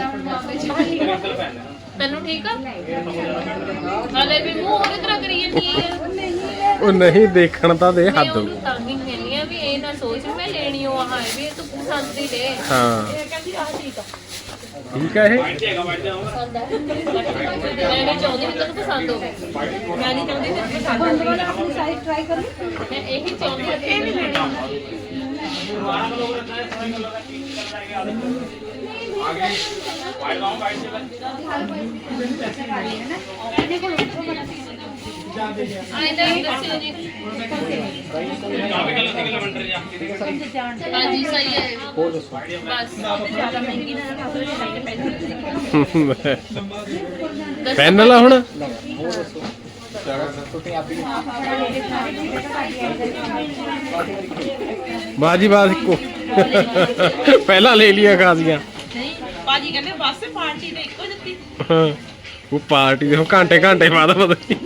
ਜੀ ਮਹਿੰਗੀ ਚ ਬਿੱਲ ਲੱਗਦਾ 200 ਹੀ ਗਿਆ ਰੈਲ ਤਾਂ ਹੋਊਗੀ ਆਹ ਦੇਖੋ ਯਾਰ ਪਤਾ ਨਹੀਂ ਕਿ ਰੈਲ ਕਹੀਂ ਪਾਰੀ ਚੀਜ਼ਾਂ ਨਾਲ ਜਾ ਜਾ ਤੁਰ ਕੇ ਟਰਾਈ ਕਰ ਉੱਤੇ ਤੇ ਅੰਦਰ ਤੈਨੂੰ ਠੀਕ ਆ? ਹਲੇ ਵੀ ਮੂੰਹ ਉਹਦੇ ਤਰ੍ਹਾਂ ਕਰੀ ਜਾਂਦੀ ਹੈ ਉਹ ਨਹੀਂ ਦੇਖਣ ਤਾਂ ਦੇ ਹੱਦ ਉਹਨੂੰ ਤਾਂ ਵੀ ਕਹਿੰਦੀ ਆ ਵੀ ਇਹ ਨਾ ਸੋਚ ਵੀ ਮੈਂ ਲੈਣੀ ਉਹ ਆਹ ਹੈ ਵੀ ਇਹ ਤੂੰ ਪਸੰਦ ਦੀ। ਲੈ ਹਾਂ। ਇਹ ਕਹਿੰਦੀ ਆਹ ਠੀਕ ਆ। ਠੀਕ ਹੈ ਇਹ? ਪਸੰਦ ਹੈ ਮੈਂ ਨਹੀਂ ਚਾਹੁੰਦੀ ਵੀ ਤੈਨੂੰ ਪਸੰਦ ਹੋਵੇ। ਮੈਂ ਨਹੀਂ ਚਾਹੁੰਦੀ ਕਿ ਪਸੰਦ ਵਾਲਾ ਆਪਣੀ ਸਾਈਜ਼ ਟਰਾਈ ਕਰੋ। ਮੈਂ ਇਹੀ ਚਾਹੁੰਦੀ ਹਾਂ ਇਹ ਨਹੀਂ ਲੈਣੀ। ਪੈਨ ਲਾ ਹੁਣ ਬਾਜੀ ਬਾਜ ਇੱਕੋ ਪਹਿਲਾਂ ਲੈ ਲਿਆ ਖਾਸੀਆਂ ਬਾਜੀ ਕਹਿੰਦੇ ਬਸ ਪਾਰਟੀ ਤੇ ਇੱਕੋ ਜੱਤੀ ਹਾਂ। ਉਹ ਪਾਰਟੀ ਦੇ ਘੰਟੇ ਘੰਟੇ ਬਾਅਦ ਪਤਾ ਨਹੀਂ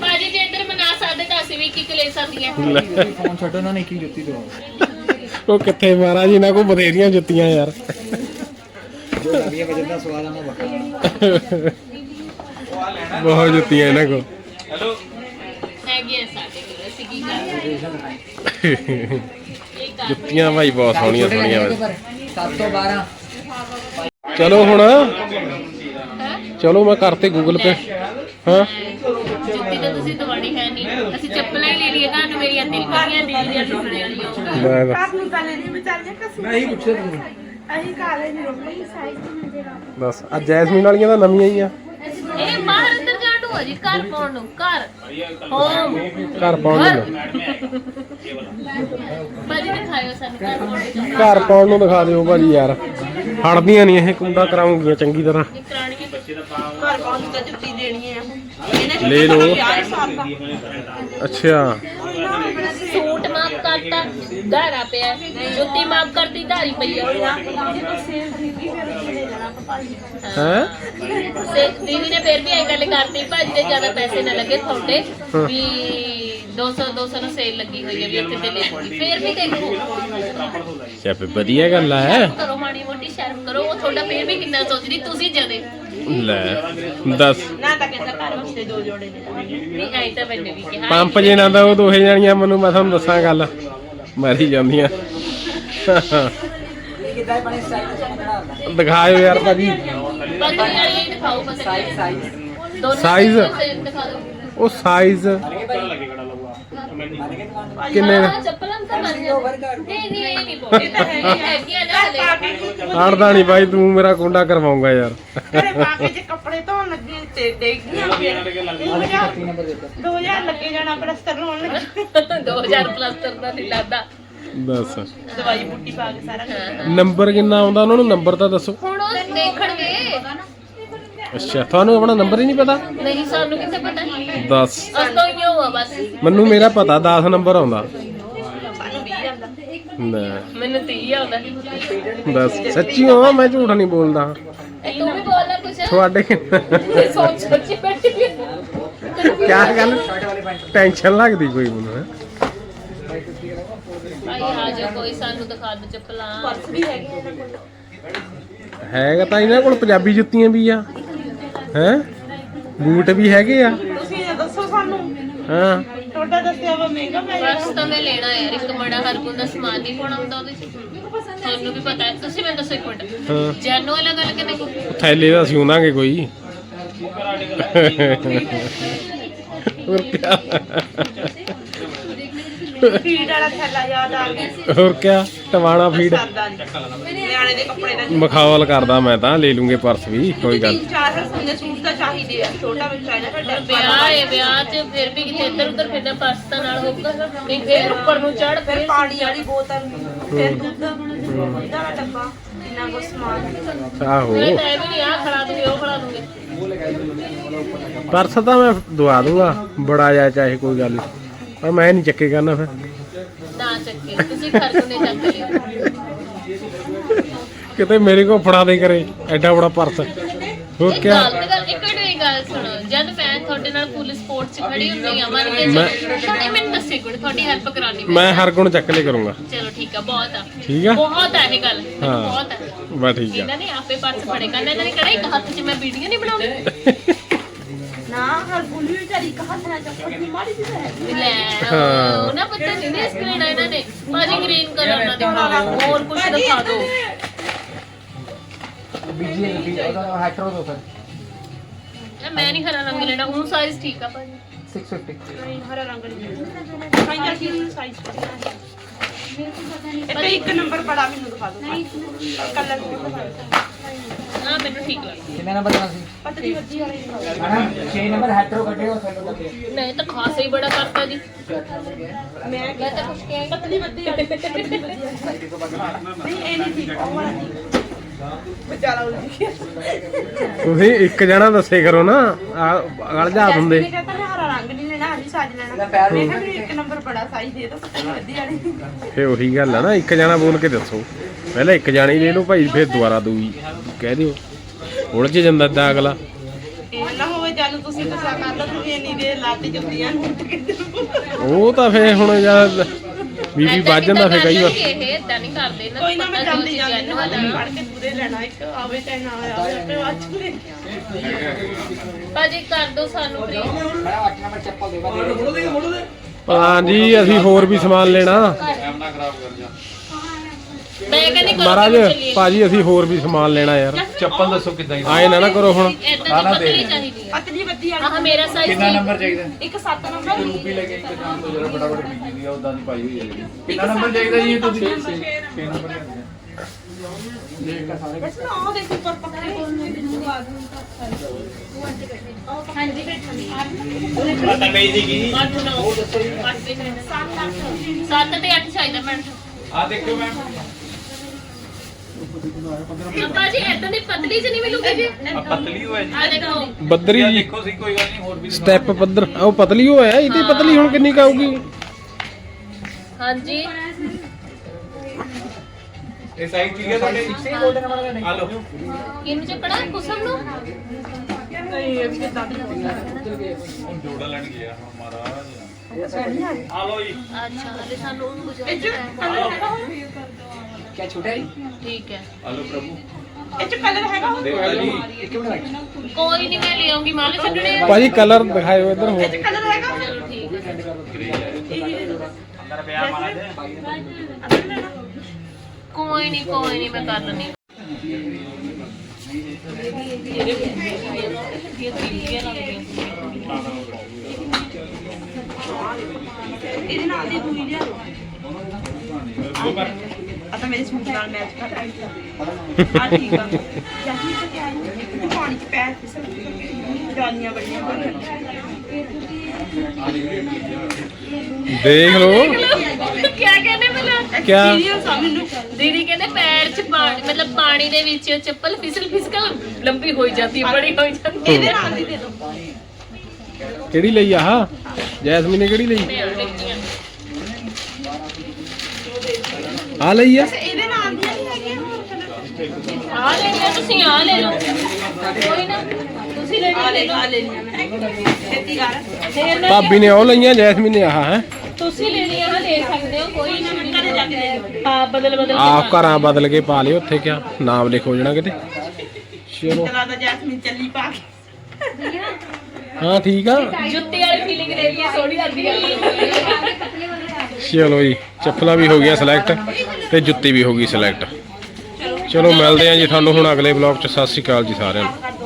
ਭਾਜੀ ਜੇ ਇੱਧਰ ਮਨਾ ਸਕਦੇ ਤਾਂ ਅਸੀਂ ਵੀ ਇੱਕ ਇੱਕ ਲੈ। ਸਕਦੀਆਂ ਫੋਨ ਛੱਡੋ ਨਾ ਨਹੀਂ ਕੀ ਜੁੱਤੀ ਦੋ ਉਹ ਕਿੱਥੇ ਮਹਾਰਾਜ ਇਹਨਾਂ ਕੋ ਬਥੇਰੀਆਂ ਜੁੱਤੀਆਂ ਯਾਰ। ਜੋ ਨਵੀਆਂ ਵਜਨ ਦਾ ਸਵਾਦ ਆਣਾ ਬੱਕਰਾ ਬਹੁਤ ਜੁੱਤੀਆਂ ਇਹਨਾਂ ਕੋ ਹੈਗੀਆਂ ਸਾਡੇ ਕੋਲ ਅਸੀਂ ਕੀ ਕਰ ਜੁੱਤੀਆਂ ਭਾਈ ਬਹੁਤ ਸੋਹਣੀਆਂ ਸੋਹਣੀਆਂ ਵੈਸੇ। 712 ਚਲੋ ਹੁਣ। ਹੈ ਚਲੋ ਮੈਂ ਕਰਤੇ ਗੂਗਲ ਪੇ ਹਾਂ। ਜੁੱਤੀ ਤਾਂ ਤੁਸੀਂ ਦਵਾਣੀ ਹੈ ਨਹੀਂ। ਅਸੀਂ ਚੱਪਲਾਂ ਹੀ ਲੈ ਲਈਏ ਤੁਹਾਨੂੰ ਮੇਰੀਆਂ ਦਿਲ ਕਰੀਆਂ ਦਿਲ ਦੀਆਂ ਟੁੱਟਣੇ ਵਾਲੀਆਂ ਮੈਂ ਤਾਂ- ਆਪ ਨੂੰ ਤਾਂ ਨਹੀਂ ਵਿਚਾਰ ਜੇ ਕਸਮ ਮੈਂ ਹੀ ਪੁੱਛਿਆ ਤੁਹਾਨੂੰ। ਅਹੀਂ ਕਾਲੇ ਨਹੀਂ ਰੋਕਣੀ ਸਾਈਜ਼ ਤੇ ਮੰਦੇ ਰਾ ਬਸ ਆ ਜੈਸਮੀਨ ਵਾਲੀਆਂ ਤਾਂ ਨਵੀਆਂ ਹੀ ਆ। ਇਹ ਬਾਹਰ ਨੂੰ ਘਰ ਪਾਉਣ ਨੂੰ ਘਰ। ਹੋਮ ਘਰ ਪਾਉਣ ਨੂੰ। ਭਾਜੀ ਦਿਖਾਇਓ ਸਾਨੂੰ ਘਰ ਪਾਉਣ ਨੂੰ ਘਰ ਪਾਉਣ ਨੂੰ ਦਿਖਾ ਦਿਓ ਭਾਜੀ ਯਾਰ। ਹੜਦੀਆਂ ਨਹੀਂ ਇਹ ਕੁੰਡਾ ਕਰਾਉਂਗੀਆਂ ਚੰਗੀ ਤਰ੍ਹਾਂ। ਇਹ ਕਰਾਣੀ ਹੈ ਘਰ ਕੌਣ ਨੂੰ ਤਾਂ ਜੁੱਤੀ ਦੇਣੀ ਹੈ ਇਹਨੇ ਲੈ ਲਓ। ਅੱਛਾ। ਸੂਟ ਮਾਪ ਕਰਤਾ ਧਾਰਾ ਪਿਆ। ਜੁੱਤੀ ਮਾਪ ਕਰਤੀ ਧਾਰੀ ਪਈ ਆ। ਹੈ? ਤੇ ਦੀਦੀ ਨੇ ਫਿਰ ਵੀ ਇਹ ਗੱਲ ਕਰਤੀ ਭਾਜੀ ਦੇ ਜ਼ਿਆਦਾ ਪੈਸੇ ਨਾ ਲੱਗੇ ਤੁਹਾਡੇ ਵੀ 200 200 ਨੂੰ ਸੇਲ ਲੱਗੀ ਹੋਈ ਹੈ ਵੀ ਇੱਥੇ ਤੇ ਲੈ ਲੂੰਗੀ ਫਿਰ ਵੀ ਦੇਖੋ। ਚੱਪ ਵਧੀਆ ਗੱਲ ਹੈ? ਸ਼ਰਮ ਕਰੋ ਮਾੜੀ ਮੋਟੀ ਸ਼ਰਮ ਕਰੋ ਉਹ ਤੁਹਾਡਾ ਫਿਰ ਵੀ ਕਿੰਨਾ ਸੋਚਦੀ ਤੁਸੀਂ ਜਦੇ ਲੈ ਦੱਸ। ਨਾ ਤਾਂ ਕਹਿੰਦਾ ਘਰ ਵਾਸਤੇ ਦੋ ਜੋੜੇ ਨੇ। ਨਹੀਂ ਐ ਤਾਂ ਮੈਨੂੰ ਵੀ ਕਿਹਾ। ਪੰਪ ਜੇ ਨਾ ਦਾ ਉਹ ਦੋਹੇ ਜਾਣੀਆਂ ਮੈਨੂੰ ਮੈਂ ਤੁਹਾਨੂੰ ਦੱਸਾਂ ਗੱਲ। ਮਾਰੀ ਜਾਂਦੀਆਂ। ਦਿਖਾਇਓ ਯਾਰ ਭਾਜੀ। Size size Size? ਦਿਖਾ ਦਿਓ ਉਹ ਸਾਈਜ਼ ਕਿੰਨੇ ਦਾ? ਚੱਪਲਾਂ ਤਾਂ ਬਣ ਨਹੀਂ ਨਹੀਂ ਇਹ ਨਹੀਂ ਬੋਲਦੇ ਤਾਂ ਹੈਗੀਆਂ ਨਾ? ਹਲੇ ਆੜਦਾ ਨਹੀਂ ਭਾਈ ਤੂੰ ਮੇਰਾ ਕੁੰਡਾ ਕਰਵਾਉਂਗਾ ਯਾਰ। ਘਰੇ ਪਾ ਕੇ ਜੇ ਕੱਪੜੇ ਧੋਣ ਲੱਗੀ ਤੇ ਡੇਗੀਆਂ ਫਿਰ। 2000 ਲੱਗੇ ਜਾਣਾ ਪਲਸਤਰ ਲਾਉਣ ਲੱਗੇ। 2000 ਪਲਸਤਰ ਦਾ ਨਹੀਂ ਲੱਗਦਾ। ਦੱਸ ਦਵਾਈ ਬੂਟੀ ਪਾ ਕੇ ਸਾਰਾ ਕੁਝ। ਨੰਬਰ ਕਿੰਨਾ ਆਉਂਦਾ? ਉਹਨਾਂ ਨੂੰ ਨੰਬਰ ਤਾਂ ਦੱਸੋ। ਹੁਣ ਉਹ ਦੇਖਣਗੇ। ਅੱਛਾ ਤੁਹਾਨੂੰ ਆਪਣਾ ਨੰਬਰ ਹੀ ਨਹੀਂ ਪਤਾ? ਨਹੀਂ ਸਾਨੂੰ ਕਿੱਥੇ ਪਤਾ? ਦੱਸ। ਅਸ ਤੋਂ ਹੀ ਹੋਆ ਬਸ। ਮੈਨੂੰ ਮੇਰਾ ਪਤਾ 10 ਨੰਬਰ ਆਉਂਦਾ। ਸਾਨੂੰ 20 ਜਾਂਦਾ ਲੈ। ਮੈਨੂੰ 30 ਆਉਂਦਾ। ਦੱਸ। ਸੱਚੀ ਹਾਂ ਮੈਂ ਝੂਠ ਨਹੀਂ ਬੋਲਦਾ। ਇਹ ਤੂੰ ਵੀ ਬੋਲਣਾ ਕੁਛ। ਤੁਹਾਡੇ ਇਹ ਸੋਚ ਸੋਚੀ ਬੈਠੀ ਵੀ ਕਿਆ ਗੱਲ? ਟੈਨਸ਼ਨ ਲੱਗਦੀ ਕੋਈ ਮੈਨੂੰ ਹੈਂ? ਭਾਈ ਆ ਜਾ ਕੋਈ ਸਾਨੂੰ ਦਿਖਾ ਦੋ ਚੱਪਲਾਂ ਪਰਸ ਵੀ ਹੈਗੇ ਇਹਨਾਂ ਕੋਲ। ਹੈਗਾ ਤਾਂ ਇਹਨਾਂ ਕੋਲ ਪੰਜਾਬੀ ਜੁੱਤੀਆਂ ਵੀ ਆ। ਹੈ? ਬੂਟ ਵੀ ਹੈਗੇ ਆ। ਤੁਸੀਂ ਇਹ ਦੱਸੋ ਸਾਨੂੰ। ਹਾਂ। ਤੁਹਾਡਾ ਦੱਸਿਆ ਵਾ ਮਹਿੰਗਾ ਪੈ ਬਸ ਤਾਂ ਮੈਂ ਲੈਣਾ ਯਾਰ ਇੱਕ ਮੜਾ ਹਰ ਕੋਈ ਦਾ ਸਮਾਨ ਨਹੀਂ ਪਾਉਣਾ ਹੁੰਦਾ ਉਹਦੇ ਚ। ਤੁਹਾਨੂੰ ਵੀ ਪਤਾ ਹੈ। ਤੁਸੀਂ ਮੈਨੂੰ ਦੱਸੋ ਇੱਕ ਮਿੰਟ। ਹਾਂ। ਜਾਨੋ ਵਾਲਾ ਗੱਲ ਕਿਵੇਂ ਕੋ? ਥੈਲੇ ਦਾ ਸਿਉਂਦਾਂਗੇ ਕੋਈ। ਹੋਰ ਕਿਆ? ਫੀਡ ਵਾਲਾ ਥੈਲਾ ਯਾਦ ਆ ਗਿਆ। ਹੋਰ ਕਿਆ ਟਵਾਣਾ ਫੀਡ ਸਰਦਾ ਨਹੀਂ ਨਿਆਣੇ ਦੇ ਕੱਪੜੇ ਦਾ ਮਖਾਵਲ ਕਰਦਾ ਮੈਂ ਤਾਂ ਲੈ ਲੂੰਗੇ ਪਰਸ ਵੀ ਕੋਈ ਗੱਲ ਤਿੰਨ ਚਾਰ ਹਰਸਨ ਦੇ ਸੂਟ ਤਾਂ ਚਾਹੀਦੇ ਆ ਛੋਟਾ ਬੱਚਾ ਹੈ ਨਾ ਸਾਡਾ ਵਿਆਹ ਹੈ ਵਿਆਹ 'ਚ ਫਿਰ ਵੀ ਕਿਤੇ ਇੱਧਰ ਉੱਧਰ ਫਿਰਨਾ ਪਰਸ ਤਾਂ ਨਾਲ ਹੋਊਗਾ। ਨਹੀਂ ਫਿਰ ਉੱਪਰ ਨੂੰ ਚੜ ਫਿਰ ਫਿਰ ਪਾਣੀ ਵਾਲੀ ਬੋਤਲ ਫਿਰ ਦੁੱਧ ਇਹਦਾ ਵਾਲਾ ਡੱਬਾ ਇੰਨਾ ਕੁ ਸਮਾਨ। ਆਹੋ। ਮੈਂ ਤਾਂ ਇਹ ਵੀ ਨਹੀਂ ਆ ਖੜਾ ਦੂੰਗੇ ਉਹ ਖੜਾ ਦੂੰਗੇ। ਪਰਸ ਤਾਂ ਮੈਂ ਦਵਾ ਦੂੰਗਾ ਬੜਾ ਜਾ ਚਾਹੇ ਕੋਈ ਗੱਲ ਨਹੀਂ ਪਰ ਮੈਂ ਨਹੀਂ ਚੱਕੇ ਕਰਨਾ ਫਿਰ। ਨਾ ਚੱਕੇ ਤੁਸੀਂ ਖਰਚ ਨੇ ਚੱਕ ਲਿਓ। ਕਿਤੇ ਮੇਰੇ ਕੋ ਫੜਾ ਦੇ ਕਰੇ ਐਡਾ ਬੜਾ ਪਰਸ। ਹੋਰ ਕਿਆ? ਗੱਲ ਇੱਕ ਮਿੰਟ ਗੱਲ ਸੁਣੋ ਜਦ ਮੈਂ ਤੁਹਾਡੇ ਨਾਲ ਪੁਲਿਸ ਸਪੋਰਟ 'ਚ ਖੜੀ ਹੁੰਦੀ ਆ ਮੰਨ ਕੇ ਮੈਂ- ਚਲੋ ਤੁਹਾਡੇ ਮੈਨੂੰ ਦੱਸੇ ਗੁਣ ਤੁਹਾਡੀ ਹੈਲਪ ਕਰਾਣੀ ਮੈਂ ਹਰ ਗੁਣ ਚੱਕ ਲੈ ਕਰੂੰਗਾ। ਚਲੋ ਠੀਕ ਆ ਬਹੁਤ ਆ। ਠੀਕ ਆ? ਬਹੁਤ ਆ ਇਹ ਗੱਲ ਹਾਂ। ਬਹੁਤ ਆ। ਬਸ ਠੀਕ ਆ। ਇਹਨਾਂ ਨੇ ਆਪੇ ਪਰਸ ਫੜੇ ਕਰਨਾ ਇਹਨਾਂ ਨੇ ਕਿਹੜਾ ਇੱਕ ਹੱਥ 'ਚ ਮੈਂ ਵੀਡੀਓ ਨਹੀਂ ਬਣਾਉਣੀ? ਨਾ ਹਰ ਬੁਲੀ ਵਿਚਾਰੀ ਇੱਕ ਹੱਥ ਨਾਲ ਚੱਪਲ ਦੀ ਮਾੜੀ ਜਿਹੀ ਹੈ ਲੈ ਹਾਂ। ਉਹ ਨਾ ਪਤਾ ਨਹੀਂ ਨੇ ਸਕਰੀਨ ਇਹਨਾਂ ਨੇ। ਭਾਜੀ ਗ੍ਰੀਨ ਕਲਰ ਨਾਲ ਦਿਖਾਓ ਹੋਰ ਕੁਝ ਦਿਖਾ ਦਿਓ। ਬੀਜੀ ਬੀਜੀ ਉਹਦਾ ਹੈਟਰੋ ਦੋ ਫਿਰ ਇਹ ਮੈਂ ਨਹੀਂ ਹਰਾ ਰੰਗ ਲੈਣਾ ਉਹ ਸਾਈਜ਼ ਠੀਕ ਆ ਭਾਜੀ। 650 ਨਹੀਂ ਹਰਾ ਰੰਗ ਨਹੀਂ ਸਾਈਜ਼ ਕੀ ਸਾਈਜ਼ ਪਤਾ ਇਹ ਤੇ ਇੱਕ ਨੰਬਰ ਬੜਾ ਮੈਨੂੰ ਦਿਖਾ ਦਿਓ। ਕਲਰ ਆ ਮੈਨੂੰ ਠੀਕ ਲੱਗਦਾ। ਕਿੰਨੇ ਨੰਬਰ ਜਾਣਾ ਸੀ। ਪਤਲੀ ਵੱਡੀ ਵਾਲੀ ਦਿਖਾਓ ਮੈਡਮ 6 ਨੰਬਰ ਹੈਟਰੋ ਕੱਢਿਓ ਥੱਲੇ ਲੱਗੇ ਨਹੀਂ ਤਾਂ ਖਾਸਾ ਹੀ ਬੜਾ ਕਰਤਾ ਜੀ। ਮੈਂ ਮੈਂ ਤਾਂ ਕੁਝ ਕਿਹਾ ਹੀ ਪਤਲੀ ਵੱਡੀ ਵਾਲੀ ਪਤਲੀ ਵੱਡੀ ਵਾਲੀ। ਨਹੀਂ ਇਹ ਨਹੀਂ ਠੀਕ ਉਹ ਵਾਲਾ ਠੀਕ। ਵਿਚਾਰਾ ਉਲਝ ਗਿਆ। ਤੁਸੀਂ ਇੱਕ ਜਣਾ ਦੱਸੇ ਕਰੋ ਨਾ ਆ ਗਲ ਜਾ ਹੁੰਦੇ ਮੈਂ ਕਹਿੰਦਾ ਮੈਂ ਹਰਾ ਰੰਗ ਨਹੀਂ ਲੈਣਾ ਹਰੀ ਸਾਜ ਲੈਣਾ। ਇਹਦਾ ਪੈਰ ਮੈਂ ਕਿਹਾ ਮੈਨੂੰ ਇੱਕ ਨੰਬਰ ਬੜਾ ਸਾਈਜ਼ ਦੇ ਦਿਓ ਪਤਲੀ ਵੱਡੀ ਵਾਲੀ ਫੇ ਉਹੀ ਗੱਲ ਆ ਨਾ ਇੱਕ ਜਣਾ ਬੋਲ ਕੇ ਦੱਸੋ। ਪਹਿਲਾਂ ਇੱਕ ਜਾਣੀ ਲੈ ਲਓ ਭਾਈ ਫਿਰ ਦੁਬਾਰਾ ਦੂਈ ਕਹਿ ਦਿਓ। ਉਲਝ ਜਾਂਦਾ ਏਦਾਂ ਅਗਲਾ। ਇਹ ਨਾ ਹੋਵੇ ਜਾਨੂੰ ਤੁਸੀਂ ਗੁੱਸਾ ਕਰ ਲਓ ਤੁਸੀਂ ਇੰਨੀ ਦੇਰ ਲਾਤੀ ਜੁੱਤੀਆਂ ਨੂੰ ਉਹ ਤਾਂ ਫੇ ਹੁਣ ਜਦ ਬੀਬੀ ਵੱਜ ਜਾਂਦਾ ਫੇ ਕਈ ਵਾਰ। ਇਹ ਇਦਾਂ ਨਹੀਂ ਕਰਦੇ ਨਾ ਕੋਈ ਨਾ ਮੈਂ ਜਾਂਦੀ ਜਾਂਦੀ ਨੂੰ ਨੂੰ ਫੜ ਕੇ ਪੂਰੇ ਲੈਣਾ ਇੱਕ ਆਵੇ ਚਾਹੇ ਨਾ ਆਵੇ ਆਪੇ ਬਾਅਦ ਚ ਲੈ ਕੇ ਭਾਜੀ ਕਰ ਦੋ ਸਾਨੂੰ please। ਮੈਂ 8 ਨੰਬਰ ਚੱਪਲ ਦੇਗਾ ਹਾਂਜੀ ਅਸੀਂ ਹੋਰ ਵੀ ਸਮਾਨ ਲੈਣਾ। ਮੈਂ ਕਹਿੰਦੀ ਕਰੋ ਮਹਾਰਾਜ ਚੱਲੀਏ। ਭਾਜੀ ਅਸੀਂ ਹੋਰ ਵੀ ਸਮਾਨ ਲੈਣਾ ਯਾਰ। ਚੱਪਲ ਦੱਸੋ ਕਿੱਦਾਂ ਦੀ। ਆਏ ਨਾ ਨਾ ਕਰੋ ਹੁਣ। ਇਦਾਂ ਦੀ ਪਤਲੀ ਚਾਹੀਦੀ ਹੈ ਪਤਲੀ ਆਹ ਵਾਲੀ ਮੇਰਾ ਸਾਈਜ਼ ਕਿੰਨਾ ਨੰਬਰ ਚਾਹੀਦਾ? ਇੱਕ 7 ਨੰਬਰ ਰੂਪੀ ਲੈ ਕੇ ਇੱਕ ਕੰਮ ਤੋਂ ਜਿਹੜਾ ਬੜਾ ਬੜਾ ਬੀਜੀ ਦੀ ਆ ਉਦਾਂ ਦੀ ਪਾਈ ਹੋਈ ਹੈ ਕਿੰਨਾ ਨੰਬਰ ਚਾਹੀਦਾ ਜੀ ਤੁਸੀਂ? 6 ਨੰਬਰ ਬਸ ਨਾ ਉਹ ਦੇਖੋ ਪਰ ਪੱਕੇ ਹਾਂਜੀ ਅੱਠ ਨੌ ਅੱਠ ਤੇ ਸੱਤ ਤੇ 8 ਚਾਹੀਦਾ ਮੈਡਮ ਆ ਦੇਖਿਓ ਮੈਮ ਅੱਪਾ ਜੀ ਇਦਾਂ ਦੀ ਪਤਲੀ ਚ ਨਹੀਂ ਮਿਲੂਗੀ ਜੀ ਪਤਲੀ ਹੋਇਆ ਜੀ ਆ ਦੇਖੋ ਬੱਦਰੀ ਜੀ। ਦੇਖੋ ਸੀ ਕੋਈ ਗੱਲ ਨਹੀਂ ਹੋਰ ਵੀ ਸਟੈਪ ਪੱਧਰ, ਉਹ ਪਤਲੀ ਹੋਇਆ, ਇਹਦੀ ਪਤਲੀ ਹੁਣ ਕਿੰਨੀ ਕਾਊਗੀ ਹਾਂਜੀ। ਇਹ ਸਾਈਜ਼ ਠੀਕ ਹੈ ਤੁਹਾਡੇ ਆ ਲਓ ਕਿੰਨ ਚੱਕਣਾ ਕੁਸਮ ਨੂੰ ਹੁਣ ਜੋੜਾ ਲੈਣ ਗਿਆ ਹੁਣ ਮਹਾਰਾਜ ਆ ਲਓ ਜੀ ਅੱਛਾ ਹਲੇ ਸਾਨੂੰ ਉਹ ਇਹ ਚ ਗੁਜ਼ਾਰਿਸ਼ ਕਲਰ ਹੈਗਾ ਹੋਰ? ਕਿਆ ਛੋਟਾ ਹੈ ਠੀਕ ਹੈ ਆ ਲਓ ਪ੍ਰਭੂ ਇਹ ਚ ਕਲਰ ਹੈਗਾ ਹੋਰ? ਦੇਖੋ ਜੀ ਇੱਕ ਮਿੰਟ ਰੱਖ ਕੋਈ ਨਹੀਂ ਮੈਂ ਲੈ ਆਉਂਗੀ ਮਾਲੇ ਛੱਡਣੇ ਆ ਭਾਜੀ ਕਲਰ ਦਿਖਾਇਓ ਇੱਧਰ ਇਹ ਹੋਰ ਚ ਕਲਰ ਹੈਗਾ ਚਲੋ ਠੀਕ ਹੈ ਅੰਦਰ ਪਿਆ ਮਾਲਾ ਦੇ ਕੋਈ ਨਹੀਂ ਕੋਈ ਨਹੀਂ ਮੈਂ ਕਰ ਲੈਣੀ ਇਹਦੇ ਨਾਲ ਦੀ ਦੂਈ ਲਿਆ ਆ ਤਾਂ ਮੇਰੇ ਸੂਟ ਨਾਲ ਮੈਚ ਕਰ ਆ। ਠੀਕ ਆ। ਜੈਸਮੀਨ ਤੇ ਕਿਆ ਹੈ? ਪਾਣੀ ਚ ਪੈਰ ਫਿਸਲ ਜਾਨੀਆਂ ਬੜੀਆਂ ਬੜੀਆਂ ਦੇਖ ਮੈਨੂੰ ਕਿਆ? ਸੀਰੀਅਸ ਆ ਮੈਨੂੰ। ਦੀਦੀ ਕਹਿੰਦੇ ਪੈਰ ਚ ਪਾਣੀ ਮਤਲਬ ਪਾਣੀ ਦੇ ਵਿੱਚ ਚੱਪਲ ਫਿਸਲ ਫਿਸਲ ਲੰਬੀ ਹੋਈ ਜਾਂਦੀ ਹੈ ਬੜੀ ਹੋਈ ਜਾਂਦੀ ਹੈ। ਇਹਦੇ ਨਾਲ ਦੀ ਦੇ ਦੋ। ਕਿਹੜੀ ਲਈ ਆਹ? ਜੈਸਮੀਨ ਨੇ ਕਿਹੜੀ ਲਈ? ਮੈਂ ਦੇਖਦੀ ਆ ਲਈ ਆ? ਇਹਦੇ ਨਾਲ ਦੀਆਂ ਨਹੀਂ ਹੈਗੀਆਂ ਹੋਰ ਕਲਰ? ਆ ਆ ਲੈਣੀ ਆ ਤੁਸੀਂ ਆ ਲੈ ਲਓ। ਕੋਈ ਨਾ ਤੁਸੀਂ ਲੈ ਆ ਲੈ ਲੈ ਆ ਲੈਣੀਆਂ ਮੈਂ ਛੇਤੀ ਕਰ। ਦੇਰ ਨਾਲ ਭਾਬੀ ਨੇ ਉਹ ਲਈਆਂ ਜੈਸਮੀਨ ਨੇ ਆਹ ਹੈ? ਤੁਸੀਂ ਲੈਣੀ ਆ ਲੈ ਸਕਦੇ ਹੋ ਕੋਈ ਨਾ। ਬਦਲ ਬਦਲ ਆਪ ਘਰਾਂ ਬਦਲ ਕੇ ਪਾ ਲਿਓ ਉੱਥੇ ਕਿਆ? ਨਾਮ ਲਿਖੋ ਜਾਣਾ ਕਿਤੇ। ਚਲੋ। ਚਲਾ ਤਾਂ ਜੈਸਮੀਨ ਚੱਲੀ ਪਾ ਕੇ ਹਾਂ ਠੀਕ ਆ। ਜੁੱਤੀ ਵਾਲੀ ਫੀਲਿੰਗ ਦੇ ਹੈ ਸੋਹਣੀ ਲੱਗਦੀ ਹੈ ਚਲੋ ਜੀ ਚੱਪਲਾਂ ਵੀ ਹੋ ਗਈਆਂ ਸਿਲੈਕਟ ਤੇ ਜੁੱਤੀ ਵੀ ਹੋ ਗਈ ਸਿਲੈਕਟ ਚਲੋ ਮਿਲਦੇ ਆਂ ਜੀ ਤੁਹਾਨੂੰ ਹੁਣ ਅਗਲੇ ਵਲੌਗ 'ਚ। ਸਤਿ ਸ਼੍ਰੀ ਅਕਾਲ ਜੀ ਸਾਰਿਆਂ ਨੂੰ।